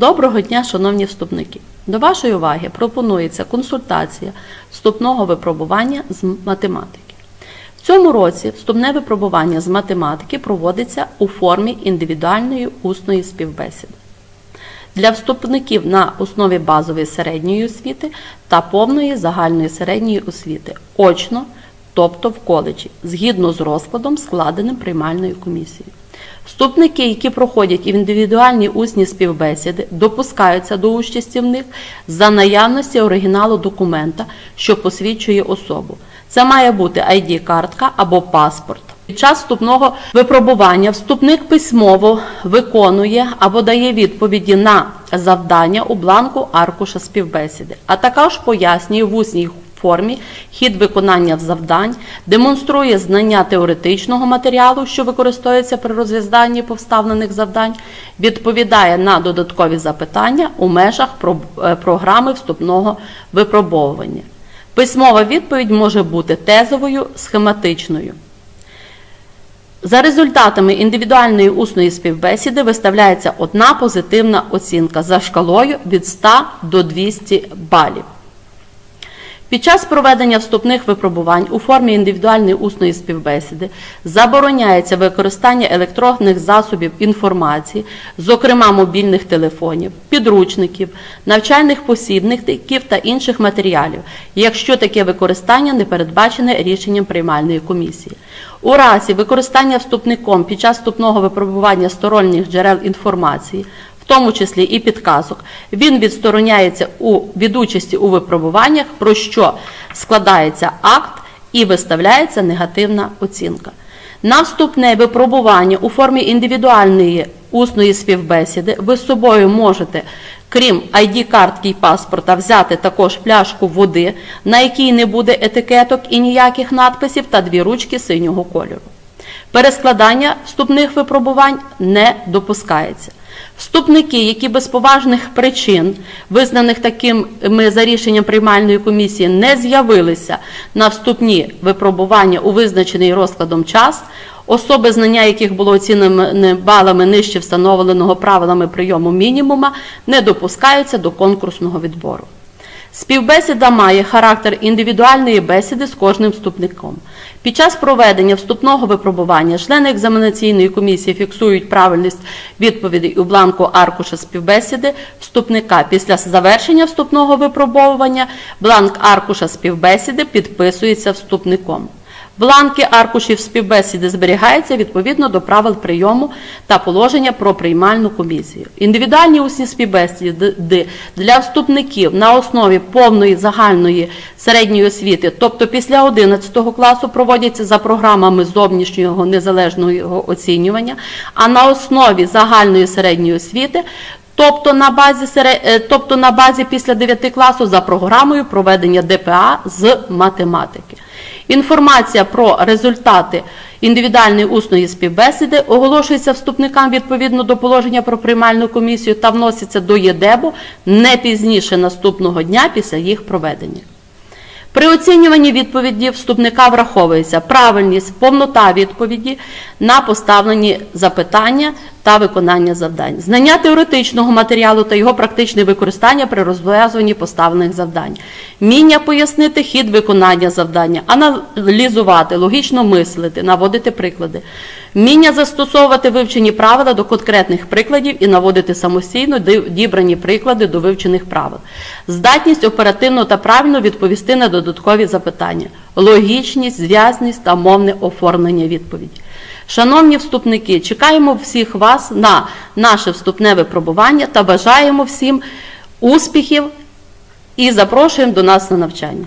Доброго дня, шановні вступники! До вашої уваги пропонується консультація вступного випробування з математики. В цьому році вступне випробування з математики проводиться у формі індивідуальної усної співбесіди для вступників на основі базової середньої освіти та повної загальної середньої освіти очно, тобто в коледжі, згідно з розкладом, складеним приймальною комісією. Вступники, які проходять індивідуальні усні співбесіди, допускаються до участі в них за наявності оригіналу документа, що посвідчує особу. Це має бути ID-картка або паспорт. Під час вступного випробування вступник письмово виконує або дає відповіді на завдання у бланку аркуша співбесіди, а також пояснює в усній формі хід виконання завдань, демонструє знання теоретичного матеріалу, що використовується при розв'язанні повставлених завдань, відповідає на додаткові запитання у межах е, програми вступного випробовування. Письмова відповідь може бути тезовою, схематичною. За результатами індивідуальної усної співбесіди виставляється одна позитивна оцінка за шкалою від 100 до 200 балів. Під час проведення вступних випробувань у формі індивідуальної усної співбесіди забороняється використання електронних засобів інформації, зокрема мобільних телефонів, підручників, навчальних посібників та інших матеріалів, якщо таке використання не передбачене рішенням приймальної комісії. У разі використання вступником під час вступного випробування сторонніх джерел інформації, тому числі і підказок, він відстороняється у, від участі у випробуваннях, про що складається акт і виставляється негативна оцінка. На вступне випробування у формі індивідуальної усної співбесіди ви з собою можете, крім ID-картки і паспорта, взяти також пляшку води, на якій не буде етикеток і ніяких надписів, та дві ручки синього кольору. Перескладання вступних випробувань не допускається. Вступники, які без поважних причин, визнаних такими за рішенням приймальної комісії, не з'явилися на вступні випробування у визначений розкладом час, особи, знання яких було оцінене балами нижче встановленого правилами прийому мінімума, не допускаються до конкурсного відбору. Співбесіда має характер індивідуальної бесіди з кожним вступником. Під час проведення вступного випробування члени екзаменаційної комісії фіксують правильність відповідей у бланку аркуша співбесіди вступника. Після завершення вступного випробовування бланк аркуша співбесіди підписується вступником. Бланки аркушів співбесіди зберігаються відповідно до правил прийому та положення про приймальну комісію. Індивідуальні усні співбесіди для вступників на основі повної загальної середньої освіти, тобто після 11 класу, проводяться за програмами зовнішнього незалежного оцінювання, а на основі загальної середньої освіти Тобто на базі е, тобто на базі після 9 класу за програмою проведення ДПА з математики. Інформація про результати індивідуальної усної співбесіди оголошується вступникам відповідно до положення про приймальну комісію та вноситься до ЄДЕБу не пізніше наступного дня після їх проведення. При оцінюванні відповіді вступника враховується правильність, повнота відповіді на поставлені запитання та виконання завдань, знання теоретичного матеріалу та його практичне використання при розв'язуванні поставлених завдань, вміння пояснити хід виконання завдання, аналізувати, логічно мислити, наводити приклади, вміння застосовувати вивчені правила до конкретних прикладів і наводити самостійно дібрані приклади до вивчених правил, здатність оперативно та правильно відповісти на додаткові запитання, логічність, зв'язність та мовне оформлення відповіді. Шановні вступники, чекаємо всіх вас на наше вступне випробування та бажаємо всім успіхів і запрошуємо до нас на навчання.